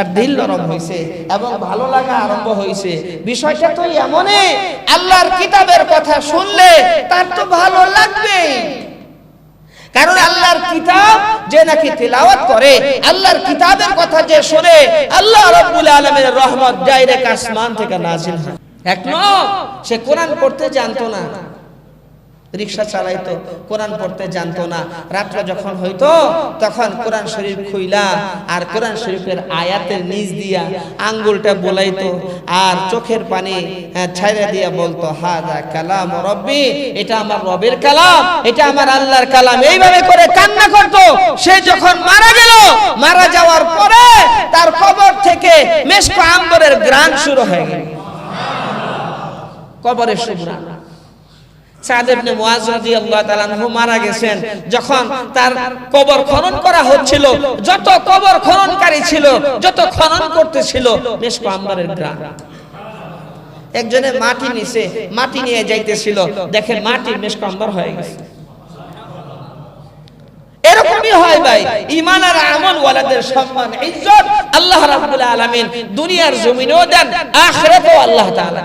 তার দিল নরম হয়েছে এবং ভালো লাগা আরম্ভ হয়েছে বিষয়টা তো এমনই, আল্লাহর কিতাবের কথা শুনলে তার তো ভালো লাগবে। কারণ আল্লাহর কিতাব যে নাকি তেলাওয়াত করে, আল্লাহর কিতাবের কথা যে শুনে, আল্লাহ রাব্বুল আলামিনের রহমত ডাইরেক্ট আসমান থেকে নাজিল হয়। এক ন সে কোরআন পড়তে জানতো না। রিক্সা চালাইতো কোরআন পড়তে জানতো না। রাত্রে যখন হইতো তখন কোরআন শরীফ খুইলা আর কোরআন শরীফের আয়াতের নিচ দিয়া আঙ্গুলটা বোলাইতো আর চোখের পানি হ্যাঁ, ছাইরা দিয়া বলতো হাদা কালাম রব্বি এটা আমার রবের কালাম এটা আমার আল্লাহর কালাম। এইভাবে করে কান্না করতো। সে যখন মারা গেল মারা যাওয়ার পরে তার কবর থেকে মেশকো আম্বরের গ্রান শুরু হয়ে গেল। কবরের সুগ্রাণ একজনে মাটি নিছে মাটি নিয়ে যাইতেছিল। দেখে মাটি হয়ে গেছে। এরকমই হয় ভাই ইমান আর আমল ওয়ালাদের সম্মান আল্লাহ রাব্বুল দুনিয়ার জমিনেও দেন, আখিরাতেও আল্লাহ তাআলা